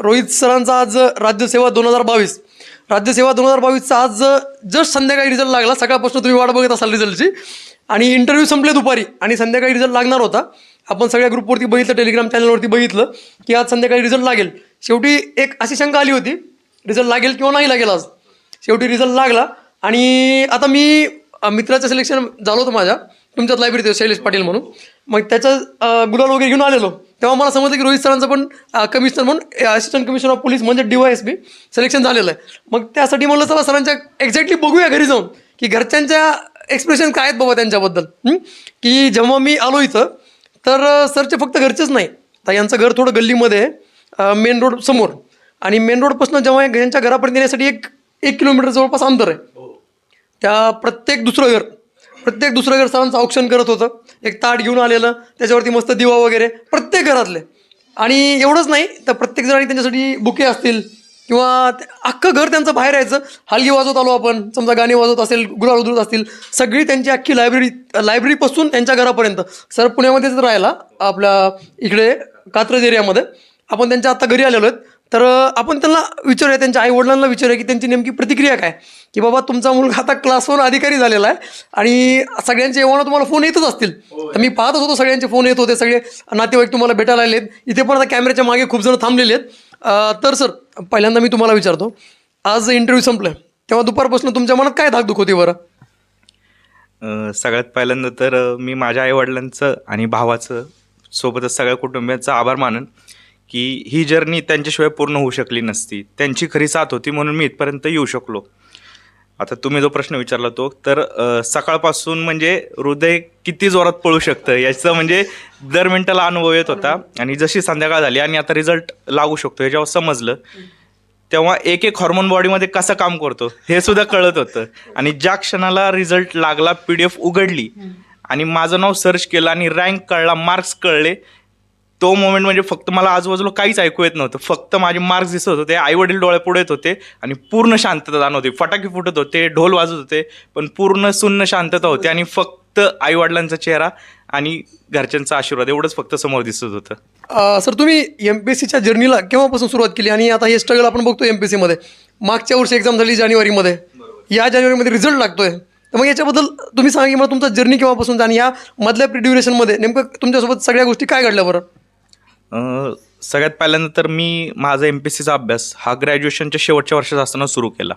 रोहित सरांचा आज राज्यसेवा दोन हजार बावीस. राज्यसेवा दोन हजार बावीसचा आज जस्ट संध्याकाळी रिझल्ट लागला. सकाळपासून तुम्ही वाट बघत असाल रिझल्टची आणि इंटरव्ह्यू संपले दुपारी आणि संध्याकाळी रिझल्ट लागणार होता. आपण सगळ्या ग्रुपवरती बघितलं टेलिग्राम चॅनलवरती बघितलं की आज संध्याकाळी रिझल्ट लागेल. शेवटी एक अशी शंका आली होती. रिझल्ट लागेल किंवा नाही लागेल आज? शेवटी रिझल्ट लागला. आणि आता मी मित्राचं सिलेक्शन झालं होतं माझ्या. तुमच्यात लायब्ररीत शैलेश पाटील म्हणून. मग त्याचं गुलाल वगैरे घेऊन आलेलो. तेव्हा मला समजलं की रोहित सरांचं पण कमिशनर म्हणून असिस्टंट कमिशनर ऑफ पोलीस म्हणजे D Y S P selection झालेलं आहे. मग त्यासाठी म्हणलं चला सरांच्या एक्झॅक्टली बघूया घरी जाऊन की घरच्यांच्या एक्सप्रेशन काय आहेत बाबा त्यांच्याबद्दल. हं? की जेव्हा मी आलो इथं तर सरचे फक्त घरचेच नाही. तर यांचं घर थोडं गल्लीमध्ये आहे मेन रोड समोर. आणि मेन रोडपासून जेव्हा यांच्या घरापर्यंत येण्यासाठी एक एक किलोमीटर जवळपास अंतर आहे. त्या प्रत्येक दुसरं घर प्रत्येक दुसरं घर सरांचं औक्षण करत होतं. एक ताट घेऊन आलेलं त्याच्यावरती मस्त दिवा वगैरे प्रत्येक घरातले. आणि एवढंच नाही तर प्रत्येक जणांनी त्यांच्यासाठी बुके असतील किंवा ते- अख्खं घर त्यांचं बाहेर यायचं. हलगी वाजवत आलो आपण समजा गाणी वाजवत असेल गुलाल उधळत असतील सगळी त्यांची अख्खी लायब्ररी लायब्ररीपासून त्यांच्या घरापर्यंत. सर पुण्यामध्येच राहिला आपल्या इकडे कात्रज एरियामध्ये. आपण त्यांच्या आत्ता घरी आलेलो आहेत. तर आपण त्यांना विचारूया त्यांच्या आई वडिलांना विचारूया की त्यांची नेमकी प्रतिक्रिया काय? की बाबा तुमचा मुलगा आता क्लास वन अधिकारी झालेला आहे आणि सगळ्यांचे एव्हाना तुम्हाला फोन येतच असतील. तर मी पाहतच होतो सगळ्यांचे फोन येत होते सगळे नातेवाईक तुम्हाला भेटायला आलेत. इथे पण आता कॅमेऱ्याच्या मागे खूप जण थांबलेले आहेत. तर सर पहिल्यांदा मी तुम्हाला विचारतो आज इंटरव्ह्यू संपलं तेव्हा दुपारपासून तुमच्या मनात काय धाकधूक होती बरं? सगळ्यात पहिल्यांदा तर मी माझ्या आईवडिलांचं आणि भावाचं सोबतच सगळ्या कुटुंबियांचा आभार मानन की ही जर्नी त्यांच्याशिवाय पूर्ण होऊ शकली नसती. त्यांची खरी साथ होती म्हणून मी इथपर्यंत येऊ शकलो. आता तुम्ही जो प्रश्न विचारला तो तर अ, सकाळपासून म्हणजे हृदय किती जोरात पळू शकतं याचं म्हणजे दर मिनिटाला अनुभव येत होता. आणि जशी संध्याकाळ झाली आणि आता रिझल्ट लागू शकतो हे जेव्हा समजलं तेव्हा एक एक हॉर्मोन बॉडीमध्ये कसं काम करतो हे सुद्धा कळत होतं. आणि ज्या क्षणाला रिझल्ट लागला पी डी एफ उघडली आणि माझं नाव सर्च केलं आणि रँक कळला मार्क्स कळले तो मोमेंट म्हणजे फक्त मला आजूबाजूला काहीच ऐकू येत नव्हतं. फक्त माझे मार्क्स दिसत होते आई वडील डोळे पुढे येत होते आणि पूर्ण शांतता जाणवते फटाके फुटत होते ढोल वाजत होते पण पूर्ण सुन्न शांतता होती आणि फक्त आई वडिलांचा चेहरा आणि घरच्यांचा आशीर्वाद एवढंच फक्त समोर दिसत होतं. अ, सर तुम्ही एम पी एस सीच्या जर्नीला केव्हापासून सुरुवात केली? आणि आता हे स्ट्रगल आपण बघतो एम पी एस सीमध्ये मागच्या वर्षी एक्झाम झाली जानेवारीमध्ये. या जानेवारीमध्ये रिझल्ट लागतोय. तर मग याच्याबद्दल तुम्ही सांगा की मला तुमचा जर्नी केव्हापासून आणि या मधल्या ड्युरेशनमध्ये नेमकं तुमच्यासोबत सगळ्या गोष्टी काय घडल्या बरं? सगळ्यात पहिल्यांदा तर मी माझा एम पी एस सीचा अभ्यास हा ग्रॅज्युएशनच्या शेवटच्या वर्षात असताना सुरू केला.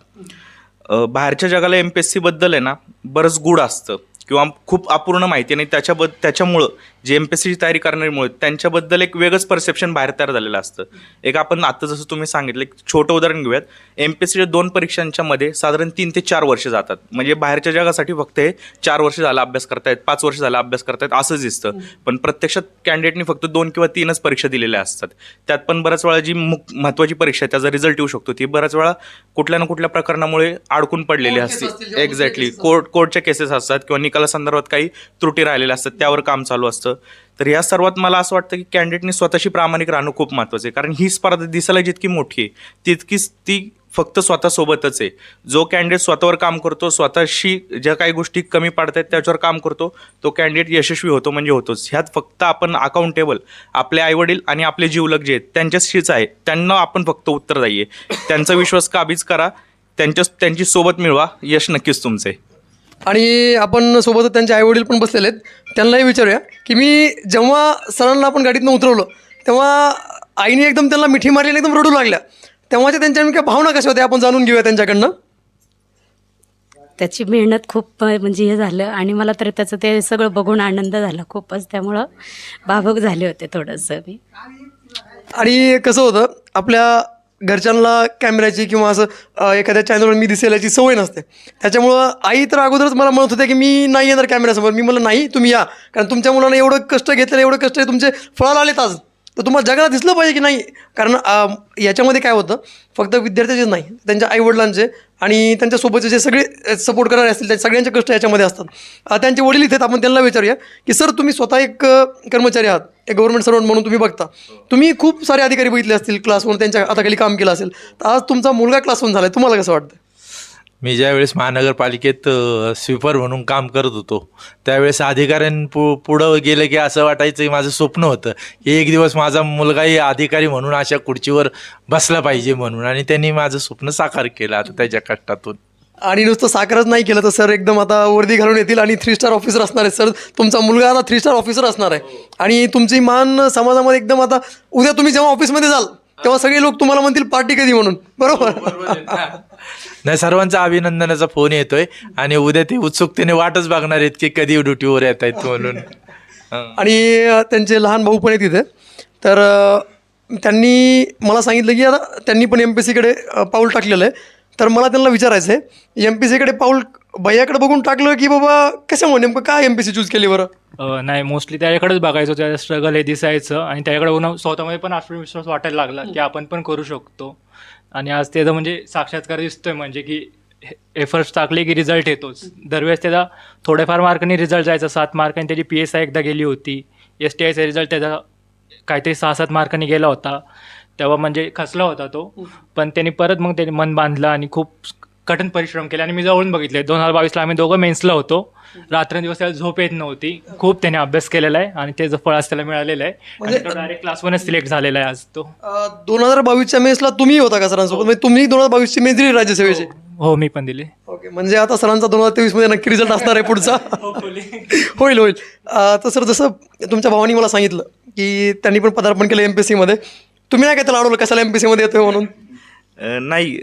बाहेरच्या जगाला एम पी एस सीबद्दल आहे ना बरंच गूढ असतं किंवा खूप अपूर्ण माहिती नाही त्याच्याबद्द त्याच्यामुळं जे एम पी एस सीची तयारी करणारीमुळे त्यांच्याबद्दल एक वेगळंच परसेप्शन बाहेर तयार झालेलं असतं. एक आपण आता जसं तुम्ही सांगितलं एक छोटं उदाहरण घेऊयात. एम पी एस सीच्या दोन परीक्षांच्या मध्ये साधारण तीन ते चार वर्ष जातात. म्हणजे बाहेरच्या जगासाठी फक्त हे चार वर्ष झाला अभ्यास करतायत पाच वर्ष झाला अभ्यास करतायत असंच दिसतं. पण प्रत्यक्षात कॅन्डिडेटनी फक्त दोन किंवा तीनच परीक्षा दिलेल्या असतात. त्यात पण बऱ्याच वेळा जी महत्त्वाची परीक्षा आहे त्याचा रिझल्ट येऊ शकतो. ती बऱ्याच वेळा कुठल्या ना कुठल्या प्रकरणामुळे अडकून पडलेली असते. एक्झॅक्टली कोर्ट कोर्टच्या केसेस असतात किंवा निकालासंदर्भात काही त्रुटी राहिलेल्या असतात त्यावर काम चालू असतं. तर या सर्वात मला असं वाटतं की कँडिडेटने स्वतःशी प्रामाणिक राहणं खूप महत्त्वाचं आहे. कारण ही स्पर्धा दिसायला जितकी मोठी आहे तितकीच ती फक्त स्वतःसोबतच आहे. जो कॅन्डिडेट स्वतःवर काम करतो स्वतःशी ज्या काही गोष्टी कमी पडत आहेत त्याच्यावर काम करतो तो कॅन्डिडेट यशस्वी होतो म्हणजे होतोच. ह्यात फक्त आपण अकाउंटेबल आपले आईवडील आणि आपले जीवलग जे आहेत त्यांच्याशीच आहे. त्यांना आपण फक्त उत्तरदायी आहे. त्यांचा विश्वास काबीज करा. त्यांच्या त्यांची सोबत मिळवा. यश नक्कीच तुमचं आहे. आणि आपण सोबतच त्यांचे आईवडील पण बसलेले आहेत. त्यांनाही विचारूया की मी जेव्हा सरांना आपण गाडीतनं उतरवलं तेव्हा आईने एकदम त्यांना मिठी मारली आणि एकदम रडू लागल्या. तेव्हाच्या त्यांच्या नेमक्या भावना कशा होत्या? आपण जाणून घेऊया त्यांच्याकडनं. त्याची मेहनत खूप म्हणजे हे झालं आणि मला तर त्याचं ते सगळं बघून आनंद झाला खूपच. त्यामुळं भावक झाले होते थोडंसं मी. आणि कसं होतं आपल्या घरच्यांना कॅमेऱ्याची किंवा असं एखाद्या चॅनलवर मी दिसेल्याची सवय नसते. त्याच्यामुळं आई तर अगोदरच मला म्हणत होते की मी नाही येणार कॅमेऱ्यासमोर. मी म्हणलं नाही तुम्ही या. कारण तुमच्या मुलानं एवढं कष्ट घेतलेलं एवढं कष्ट आहे तुमचे फळाला आलेत आज. तर तुम्हाला जगाला दिसलं पाहिजे की नाही? कारण याच्यामध्ये काय होतं? फक्त विद्यार्थ्याचेच नाही त्यांच्या आईवडिलांचे. आणि त्यांच्यासोबतचे जे सगळे सपोर्ट करणारे असतील त्या सगळ्यांचे कष्ट याच्यामध्ये असतात. त्यांचे वडील इथे आपण त्यांना विचारूया की सर तुम्ही स्वतः एक कर्मचारी आहात एक गव्हर्नमेंट सर्वंट म्हणून तुम्ही बघता. तुम्ही खूप सारे अधिकारी बघितले असतील क्लास त्यांच्या हाताखाली काम केलं असेल. तर आज तुमचा मुलगा क्लास झाला आहे तुम्हाला कसं वाटतं मी ज्यावेळेस महानगरपालिकेत स्वीपर म्हणून काम करत होतो त्यावेळेस अधिकाऱ्यां पु पुढं गेलं की असं वाटायचं माझं स्वप्न होतं की एक दिवस माझा मुलगाही अधिकारी म्हणून अशा खुर्चीवर बसला पाहिजे म्हणून आणि त्यांनी माझं स्वप्न साकार केलं आता त्याच्या कष्टातून. आणि नुसतं साकारच नाही केलं तर सर एकदम आता वर्दी घालून येतील आणि थ्री स्टार ऑफिसर असणार आहे सर तुमचा मुलगा आता थ्री स्टार ऑफिसर असणार आहे. आणि तुमची मान समाजामध्ये एकदम आता उद्या तुम्ही जेव्हा ऑफिसमध्ये जाल तेव्हा सगळे लोक तुम्हाला म्हणतील पार्टी कधी म्हणून? बरोबर? नाही सर्वांचा अभिनंदनाचा फोन येतोय आणि उद्या ते उत्सुकतेने वाटच बघणार आहेत की कधी ड्युटीवर येत आहेत म्हणून. हं. आणि त्यांचे लहान भाऊ पण आहेत तिथे तर अ, त्यांनी मला सांगितलं की आता त्यांनी पण एम पी सीकडे पाऊल टाकलेलं आहे. तर मला त्यांना विचारायचं आहे एम पी सीकडे पाऊल भैयाकडे बघून टाकलं की बाबा कशामुळे नेमकं काय एम पी सी चूज केली बरं? अ, नाही मोस्टली त्याच्याकडेच बघायचो त्याचं स्ट्रगल हे दिसायचं. आणि त्याच्याकडे बघून स्वतःमध्ये पण आत्मविश्वास वाटायला लागला की आपण पण करू शकतो. आणि आज त्याचं म्हणजे साक्षात्कार दिसतोय म्हणजे की एफर्ट्स टाकले की रिझल्ट येतोच. दरवेळेस त्याचा थोड्याफार मार्कांनी रिझल्ट जायचा. सात मार्कांनी त्याची पी एस आय एकदा गेली होती. एस टी आयचा रिझल्ट त्याचा काहीतरी सहा सात मार्कांनी गेला होता. तेव्हा म्हणजे खचला होता तो. पण त्यांनी परत मग त्याने मन बांधलं आणि खूप कठीण परिश्रम केले. आणि मी जवळून बघितले. दोन हजार बावीसला आम्ही दोघं मेन्सला होतो. रात्रंदिवस त्याला झोप येत नव्हती. खूप त्याने अभ्यास केलेला आहे आणि त्याचं फळ आज त्याला मिळालेलं आहे. आणि तो डायरेक्ट क्लासवरच सिलेक्ट झालेला आहे आज तो. दोन हजार बावीसच्या मेसला तुम्ही होता का सरांसोबत? म्हणजे तुम्ही दोन हजार बावीसची मेस दिली राज्यसेवेची हो मी पण दिली. ओके म्हणजे आता सरांचा दोन हजार तेवीसमध्ये नक्की रिझल्ट असणार आहे पुढचा. होईल होईल. अं, तर सर जसं तुमच्या भावानी मला सांगितलं की त्यांनी पण पदार्पण केलं एम पी सीमध्ये तुम्ही नाही काय त्याला अडवलं? कशाला एम पी सीमध्ये येतोय म्हणून? नाही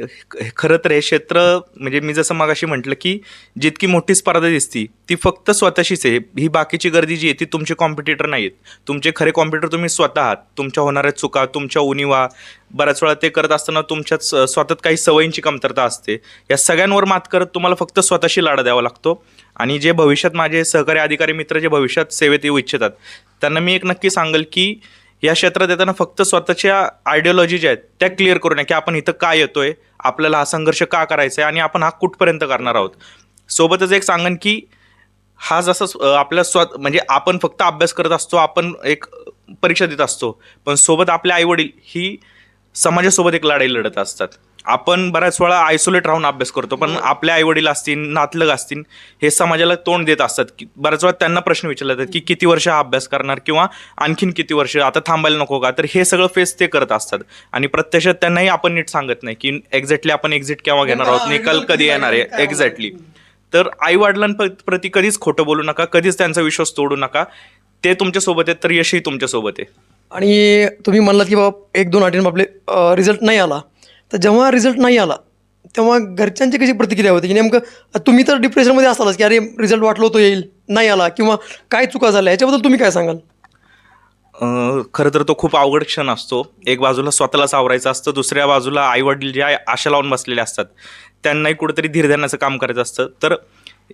खरं तर हे क्षेत्र म्हणजे मी जसं मगाशी म्हटलं की जितकी मोठी स्पर्धा दिसती ती फक्त स्वतःशीच आहे. ही बाकीची गर्दी जी आहे ती तुमचे कॉम्पिटिटर नाही आहेत तुमचे खरे कॉम्पिटिटर तुम्ही स्वतः आहात. तुमच्या होणाऱ्या चुका तुमच्या उणिवा बऱ्याच वेळा ते करत असताना तुमच्यात स्वतःत काही सवयींची कमतरता असते. या सगळ्यांवर मात करत तुम्हाला फक्त स्वतःशी लढा द्यावा लागतो. आणि जे भविष्यात माझे सहकारी अधिकारी मित्र जे भविष्यात सेवेत येऊ इच्छितात त्यांना मी एक नक्की सांगेल की या क्षेत्रात येताना फक्त स्वतःच्या आयडिओलॉजी ज्या आहेत त्या क्लिअर करू नये की आपण इथं का येतोय आपल्याला हा संघर्ष का करायचा आहे आणि आपण हा कुठपर्यंत करणार आहोत. सोबतच एक सांगन की हा जसा स्व- आपल्या स्व म्हणजे आपण फक्त अभ्यास करत असतो आपण एक परीक्षा देत असतो. पण सोबत आपले आईवडील ही समाजासोबत एक लढाई लढत असतात. आपण बऱ्याच वेळा आयसोलेट राहून अभ्यास करतो पण आपले आईवडील असतील नातलग असतील हे समाजाला तोंड देत असतात. की बऱ्याच वेळा त्यांना प्रश्न विचारले जातात की किती वर्ष हा अभ्यास करणार किंवा आणखीन किती वर्ष आता थांबायला नको का? तर हे सगळं फेस ते करत असतात. आणि प्रत्यक्षात त्यांनाही आपण नीट सांगत नाही की एक्झॅक्टली आपण एक्झिट केव्हा घेणार आहोत निकाल कधी येणार आहे? एक्झॅक्टली तर आई वडिलांप्रती कधीच खोटं बोलू नका कधीच त्यांचा विश्वास तोडू नका. ते तुमच्यासोबत आहेत तर यशही तुमच्यासोबत आहे. आणि तुम्ही म्हणलात की बाबा एक दोन अटेम्प आपले रिझल्ट नाही आला. तर जेव्हा रिझल्ट नाही आला तेव्हा घरच्यांची कशी प्रतिक्रिया होती? की नेमकं तुम्ही तर डिप्रेशनमध्ये असालच की अरे रिझल्ट वाटलो तो येईल नाही आला किंवा काय चुका झाल्या? याच्याबद्दल तुम्ही काय सांगाल? खरं तर तो खूप अवघड क्षण असतो. एक बाजूला स्वतःला सावरायचं असतं दुसऱ्या बाजूला आईवडील जे आशा लावून बसलेले असतात त्यांनाही कुठेतरी धीर धरण्याचं काम करायचं असतं. तर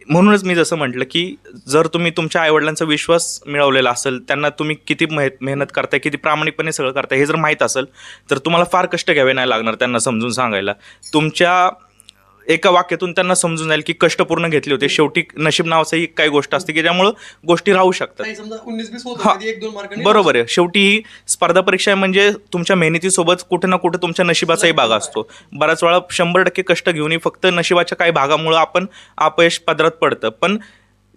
म्हणूनच मी जसं म्हटलं की जर तुम्ही तुमच्या आईवडिलांचा विश्वास मिळवलेला असेल त्यांना तुम्ही किती मेह मेहनत करताय किती प्रामाणिकपणे सगळं करताय हे जर माहीत असेल तर तुम्हाला फार कष्ट घ्यावे नाही लागणार त्यांना समजून सांगायला. तुमच्या एका वाक्यातून त्यांना समजून जाईल की कष्ट पूर्ण घेतले होते. शेवटी नशीब नावाचं ही काही गोष्ट असते की ज्यामुळं गोष्टी राहू शकतात. समजा उन्नीस बीस हा, बरोबर आहे. शेवटी ही स्पर्धा परीक्षा आहे म्हणजे तुमच्या मेहनतीसोबत कुठे ना कुठे तुमच्या नशिबाचाही भाग असतो. बऱ्याच वेळा शंभर टक्के कष्ट घेऊनही फक्त नशिबाच्या काही भागामुळं आपण अपयश पदरात पडतं. पण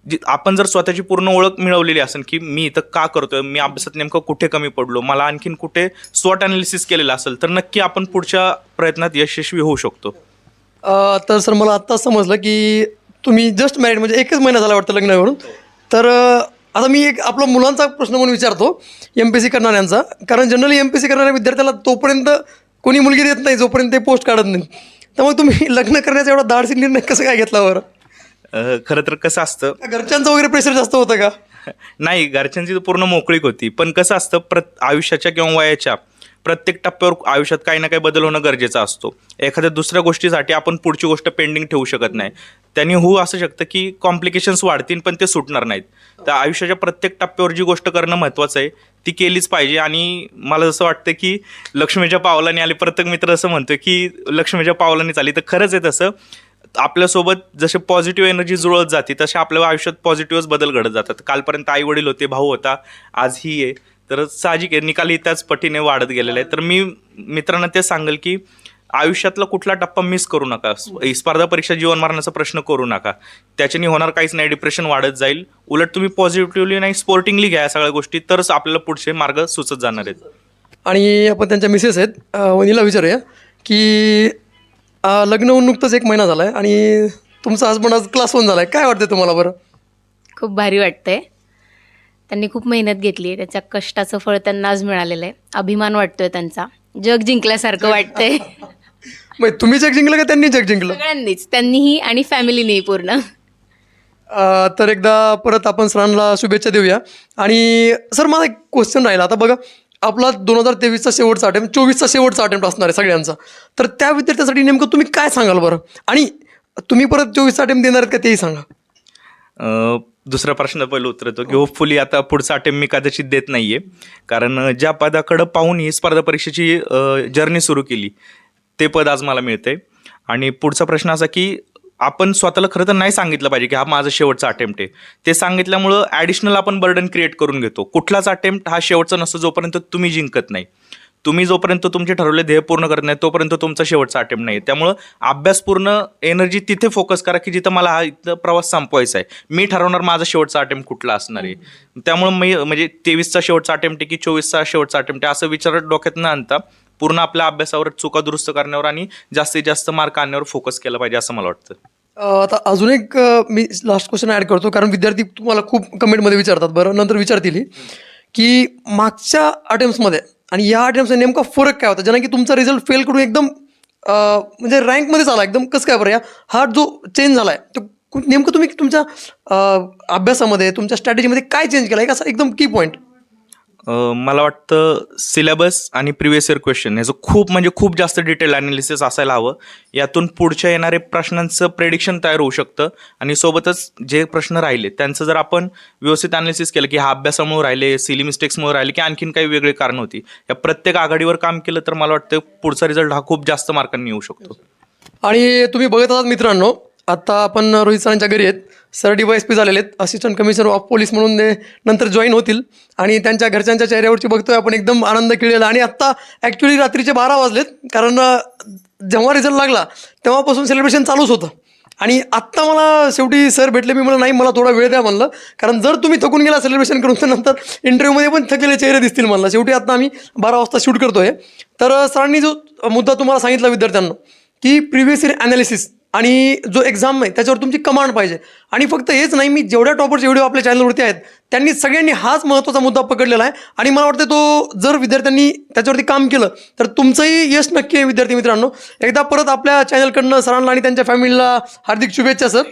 जी आपण जर स्वतःची पूर्ण ओळख मिळवलेली असेल की मी इथं का करतोय मी अभ्यासात नेमकं कुठे कमी पडलो मला आणखीन कुठे स्वॉट अनालिसिस केलेलं असेल तर नक्की आपण पुढच्या प्रयत्नात यशस्वी होऊ शकतो. अ, तर सर मला आत्ताच समजलं की तुम्ही जस्ट मॅरिड म्हणजे एकच महिना झाला वाटतं लग्न करून. तर अ, आता मी एक आपला मुलांचा प्रश्न म्हणून विचारतो एम पी सी करणाऱ्यांचा. कारण जनरली एम पी सी करणाऱ्या विद्यार्थ्याला तोपर्यंत कोणी मुलगी देत नाही जोपर्यंत ते पोस्ट काढत नाही. तर मग तुम्ही लग्न करण्याचा एवढा धाडसी निर्णय कसं काय घेतला बरं? अं, खरं तर कसं असतं? घरच्यांचं वगैरे प्रेशर जास्त होतं का? नाही घरच्यांची तर पूर्ण मोकळीक होती. पण कसं असतं प्रत आयुष्याच्या किंवा वयाच्या प्रत्येक टप्प्यावर आयुष्यात काही ना काही बदल होणं गरजेचं असतो. एखाद्या दुसऱ्या गोष्टीसाठी आपण पुढची गोष्ट पेंडिंग ठेवू शकत नाही. त्यांनी होऊ असं शकतं की कॉम्प्लिकेशन्स वाढतील पण ते सुटणार नाहीत. तर आयुष्याच्या प्रत्येक टप्प्यावर जी गोष्ट करणं महत्त्वाचं आहे ती केलीच पाहिजे. आणि मला जसं वाटतं की लक्ष्मीच्या पावलाने आली. प्रत्येक मित्र असं म्हणतो की लक्ष्मीच्या पावलाने आली. तर खरंच आहे तसं. आपल्यासोबत जसे पॉझिटिव्ह एनर्जी जुळत जाते तसे आपल्या आयुष्यात पॉझिटिव्हच बदल घडत जातात. कालपर्यंत आई वडील होते भाऊ होता आज ही आहे. तर साहजिक आहे निकालही त्याच पटीने वाढत गेलेला आहे तर मी मित्रांना ते सांगेल की आयुष्यातला कुठला टप्पा मिस करू नका. स्प- स्पर्धा परीक्षा जीवन मरणाचा प्रश्न करू नका. त्याच्याने होणार काहीच नाही डिप्रेशन वाढत जाईल. उलट तुम्ही पॉझिटिव्हली नाही स्पोर्टिंगली घ्या सगळ्या गोष्टी तरच आपल्याला पुढचे मार्ग सुचत जाणार आहेत. आणि आपण त्यांच्या मिसेस आहेत. वनिला विचारूया की लग्न होऊन नुकतंच एक महिना झाला आहे आणि तुमचा हसबंड आज क्लास वन झाला आहे काय वाटतं तुम्हाला बरं? खूप भारी वाटतंय. त्यांनी खूप मेहनत घेतली आहे. त्याच्या कष्टाचं फळ त्यांना आज मिळालेलं आहे. अभिमान वाटतोय त्यांचा. जग जिंकल्यासारखं वाटतंय. मग तुम्ही जग जिंकलं का त्यांनी जग जिंकलं? सगळ्यांनीच. त्यांनीही आणि फॅमिलीनेही पूर्ण. अ, तर एकदा परत आपण सरांना शुभेच्छा देऊया. आणि सर माझा एक क्वेश्चन राहिला. आता बघा आपला दोन हजार तेवीसचा शेवटचा अटेम्प्ट चोवीसचा शेवटचा अटेम्प्ट असणार आहे सगळ्यांचा. तर त्या विद्यार्थ्यासाठी नेमकं तुम्ही काय सांगाल बरं? आणि तुम्ही परत चोवीसचा अटेम्प्ट देणार आहेत का तेही सांगा. अं, दुसरा प्रश्न पहिलं उत्तर येतो की होपफुली आता पुढचा अटेम्प्ट मी कदाचित देत नाहीये. कारण ज्या पदाकडं पाहून ही स्पर्धा परीक्षेची जर्नी सुरू केली ते पद आज मला मिळतंय. आणि पुढचा प्रश्न असा की आपण स्वतःला खरं तर नाही सांगितलं पाहिजे की हा माझा शेवटचा अटेम्प्ट आहे. ते सांगितल्यामुळं ॲडिशनल आपण बर्डन क्रिएट करून घेतो. कुठलाच अटेम्प्ट हा शेवटचा नसतो जोपर्यंत तुम्ही जिंकत नाही. तुम्ही जोपर्यंत तुमचे ठरवले ध्येय पूर्ण करत नाही तोपर्यंत तुमचा शेवटचा अटेम्प्ट नाही. त्यामुळं अभ्यासपूर्ण एनर्जी तिथे फोकस करा की जिथं मला हा इथं प्रवास संपवायचा आहे. मी ठरवणार माझा शेवटचा अटेम्प्ट कुठला असणार आहे. त्यामुळं मी म्हणजे तेवीसचा शेवटचा अटेम्प्ट आहे की चोवीसचा शेवटचा अटेम्प्ट आहे असं विचार डोक्यात न आणता पूर्ण आपल्या अभ्यासावर चुका दुरुस्त करण्यावर आणि जास्तीत जास्त मार्क आणण्यावर फोकस केला पाहिजे असं मला वाटतं. आता अजून एक मी लास्ट क्वेश्चन ॲड करतो कारण विद्यार्थी तुम्हाला खूप कमेंटमध्ये विचारतात बरं? नंतर विचारतील की मागच्या अटेम्प्टमध्ये आणि या अटेम्प्टचा नेमका फरक काय होता? ज्यानं की तुमचा रिझल्ट फेल करून एकदम म्हणजे रँकमध्येच आला एकदम. कसं काय बरं या? हा जो चेंज झाला आहे तो नेमकं तुम्ही तुमच्या अभ्यासामध्ये तुमच्या स्ट्रॅटेजीमध्ये काय चेंज केला एक असा एकदम की पॉईंट मला वाटतं सिलेबस आणि प्रिव्हियस इयर क्वेश्चन ह्याचं खूप म्हणजे खूप जास्त डिटेल अनालिसिस असायला हवं. यातून पुढच्या येणारे प्रश्नांचं प्रेडिक्शन तयार होऊ शकतं आणि सोबतच जे प्रश्न राहिले त्यांचं जर आपण व्यवस्थित अनालिसिस केलं की हा अभ्यासामुळे राहिले सिली मिस्टेक्समुळे राहिले की आणखीन काही वेगळी कारण होती. या प्रत्येक आघाडीवर काम केलं तर मला वाटतं पुढचा रिझल्ट हा खूप जास्त मार्कांनी येऊ शकतो. आणि तुम्ही बघत आहात मित्रांनो आता आपण रोहित सरांच्या घरी आहेत. Sir D Y S P झालेले आहेत. असिस्टंट कमिशनर ऑफ पोलीस म्हणून ते नंतर जॉईन होतील. आणि त्यांच्या घरच्यांच्या चेहऱ्यावरची बघतोय आपण. एकदम आनंद केलेला आणि आत्ता ॲक्च्युली रात्रीचे बारा वाजलेत. कारण जेव्हा रिझल्ट लागला तेव्हापासून सेलिब्रेशन चालूच होतं. आणि आत्ता मला शेवटी सर भेटले मी. म्हणलं नाही मला थोडा वेळ द्या म्हणलं. कारण जर तुम्ही थकून गेला सेलिब्रेशन करून तर नंतर इंटरव्ह्यूमध्ये पण थकलेले चेहरे दिसतील म्हणलं. शेवटी आत्ता आम्ही बारा वाजता शूट करतो आहे तर सरांनी जो मुद्दा तुम्हाला सांगितला विद्यार्थ्यांना की प्रिव्हियस इयर ॲनालिसिस आणि जो एक्झाम आहे त्याच्यावर तुमची कमांड पाहिजे. आणि फक्त हेच नाही मी जेवढ्या टॉपर्स व्हिडिओ आपल्या चॅनलवरती आहेत त्यांनी सगळ्यांनी हाच महत्त्वाचा मुद्दा पकडलेला आहे. आणि मला वाटतं तो जर विद्यार्थ्यांनी त्याच्यावरती काम केलं तर तुमचंही यश नक्की आहे विद्यार्थी मित्रांनो. एकदा परत आपल्या चॅनलकडनं सरांना आणि त्यांच्या फॅमिलीला हार्दिक शुभेच्छा सर